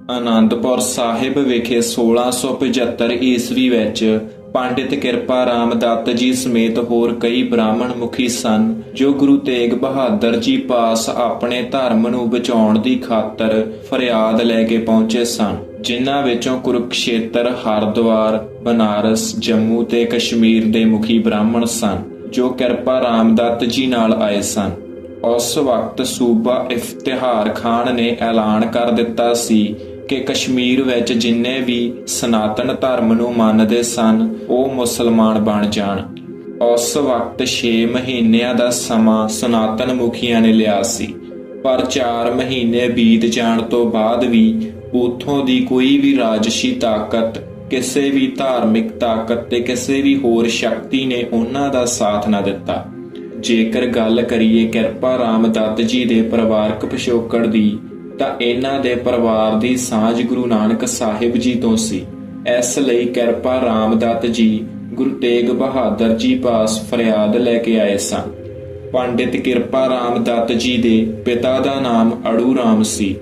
ਆਨੰਦਪੁਰ ਸਾਹਿਬ ਵਿਖੇ 1675 ਈਸਵੀ ਵਿੱਚ ਪੰਡਿਤ ਕਿਰਪਾ ਰਾਮ ਦੱਤ ਜੀ ਸਮੇਤ ਹੋਰ ਕਈ ਬ੍ਰਾਹਮਣ ਮੁਖੀ ਸਨ, ਜੋ ਗੁਰੂ ਤੇਗ ਬਹਾਦਰ ਜੀ ਪਾਸ ਆਪਣੇ ਧਰਮ ਨੂੰ ਬਚਾਉਣ ਦੀ ਖਾਤਰ ਫਰਿਆਦ ਲੈ ਕੇ ਪਹੁੰਚੇ ਸਨ, ਜਿਨ੍ਹਾਂ ਵਿੱਚੋਂ ਕੁਰੂਕਸ਼ੇਤਰ, ਹਰਿਦੁਆਰ, ਬਨਾਰਸ, ਜੰਮੂ ਤੇ ਕਸ਼ਮੀਰ ਦੇ ਮੁਖੀ ਬ੍ਰਾਹਮਣ ਸਨ, ਜੋ ਕਿਰਪਾ ਰਾਮ ਦੱਤ ਜੀ ਨਾਲ ਆਏ ਸਨ। ਉਸ ਵਕਤ ਸੂਬਾ ਇਫਤਿਹਾਰ ਖਾਨ ਨੇ ਐਲਾਨ ਕਰ ਦਿੱਤਾ ਸੀ ਕਿ ਕਸ਼ਮੀਰ ਵਿੱਚ ਜਿੰਨੇ ਵੀ ਸਨਾਤਨ ਧਰਮ ਨੂੰ ਮੰਨਦੇ ਸਨ, ਉਹ ਮੁਸਲਮਾਨ ਬਣ ਜਾਣ। ਉਸ ਵਕਤ 6 ਮਹੀਨਿਆਂ ਦਾ ਸਮਾਂ ਸਨਾਤਨ ਮੁਖੀਆਂ ਨੇ ਲਿਆ ਸੀ। ਪਰ 4 ਮਹੀਨੇ ਬੀਤ ਜਾਣ ਤੋਂ ਬਾਅਦ ਵੀ ਉਥੋਂ ਦੀ ਕੋਈ ਵੀ ਰਾਜਸੀ ਤਾਕਤ, ਕਿਸੇ ਵੀ ਧਾਰਮਿਕ ਤਾਕਤ ਤੇ ਕਿਸੇ ਵੀ ਹੋਰ ਸ਼ਕਤੀ ਨੇ ਉਹਨਾਂ ਦਾ ਸਾਥ ਨਾ ਦਿੱਤਾ। ਜੇਕਰ ਗੱਲ ਕਰੀਏ ਕਿਰਪਾ ਰਾਮ ਦੱਤ ਜੀ ਦੇ ਪਰਿਵਾਰਕ ਪਿਛੋਕੜ ਦੀ, ਤਾਂ ਇਹਨਾਂ ਦੇ ਪਰਿਵਾਰ ਦੀ ਸਾਂਝ ਗੁਰੂ ਨਾਨਕ ਸਾਹਿਬ ਜੀ ਤੋਂ ਸੀ। ਇਸ ਲਈ ਕਿਰਪਾ ਰਾਮ ਦੱਤ ਜੀ ਗੁਰੂ ਤੇਗ ਬਹਾਦਰ ਜੀ ਪਾਸ ਫਰਿਆਦ ਲੈ ਕੇ ਆਏ ਸਨ। ਪੰਡਿਤ ਕਿਰਪਾ ਰਾਮ ਦੱਤ ਜੀ ਦੇ ਪਿਤਾ ਦਾ ਨਾਮ ਅੜੂ ਰਾਮ ਸੀ।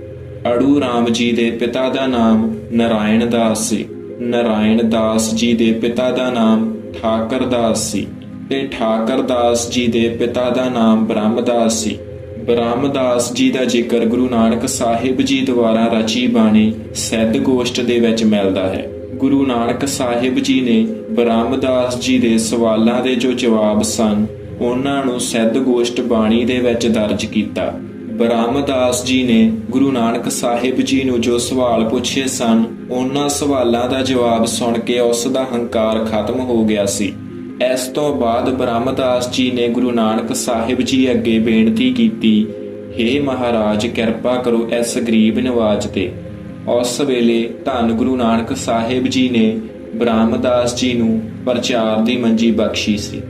ਅੜੂ ਰਾਮ ਜੀ ਦੇ ਪਿਤਾ ਦਾ ਨਾਮ ਨਰਾਇਣ ਦਾਸ ਸੀ। ਨਰਾਇਣ ਦਾਸ ਜੀ ਦੇ ਪਿਤਾ ਦਾ ਨਾਮ ਠਾਕਰ ਦਾਸ ਸੀ। ਤੇ ਠਾਕਰ ਦਾਸ ਜੀ ਦੇ ਪਿਤਾ ਦਾ ਨਾਮ ਬ੍ਰਹਮਦਾਸ ਸੀ। ਬ੍ਰਹਮਦਾਸ ਜੀ ਦਾ ਜ਼ਿਕਰ ਗੁਰੂ ਨਾਨਕ ਸਾਹਿਬ ਜੀ ਦੁਆਰਾ ਰਚੀ ਬਾਣੀ ਸੈਦ ਗੋਸ਼ਟ ਦੇ ਵਿੱਚ ਮਿਲਦਾ ਹੈ। ਗੁਰੂ ਨਾਨਕ ਸਾਹਿਬ ਜੀ ਨੇ ਬ੍ਰਹਮਦਾਸ ਜੀ ਦੇ ਸਵਾਲਾਂ ਦੇ ਜੋ ਜਵਾਬ ਸਨ, ਉਹਨਾਂ ਨੂੰ ਸਿੱਧ ਗੋਸ਼ਟ ਬਾਣੀ ਦੇ ਵਿੱਚ ਦਰਜ ਕੀਤਾ। ਬ੍ਰਹਮਦਾਸ ਜੀ ਨੇ ਗੁਰੂ ਨਾਨਕ ਸਾਹਿਬ ਜੀ ਨੂੰ ਜੋ ਸਵਾਲ ਪੁੱਛੇ ਸਨ, ਉਹਨਾਂ ਸਵਾਲਾਂ ਦਾ ਜਵਾਬ ਸੁਣ ਕੇ ਉਸ ਦਾ ਹੰਕਾਰ ਖਤਮ ਹੋ ਗਿਆ ਸੀ। ਇਸ ਤੋਂ ਬਾਅਦ ਬ੍ਰਹਮਦਾਸ ਜੀ ਨੇ ਗੁਰੂ ਨਾਨਕ ਸਾਹਿਬ ਜੀ ਅੱਗੇ ਬੇਨਤੀ ਕੀਤੀ हे ਮਹਾਰਾਜ, ਕਿਰਪਾ ਕਰੋ ਇਸ ਗਰੀਬ ਨਿਵਾਜ਼ ਤੇ। ਉਸ ਵੇਲੇ ਧੰਨ ਗੁਰੂ ਨਾਨਕ ਸਾਹਿਬ ਜੀ ਨੇ ਬ੍ਰਹਮਦਾਸ ਜੀ ਨੂੰ ਪ੍ਰਚਾਰ ਦੀ ਮੰਜੀ ਬਖਸ਼ੀ ਸੀ।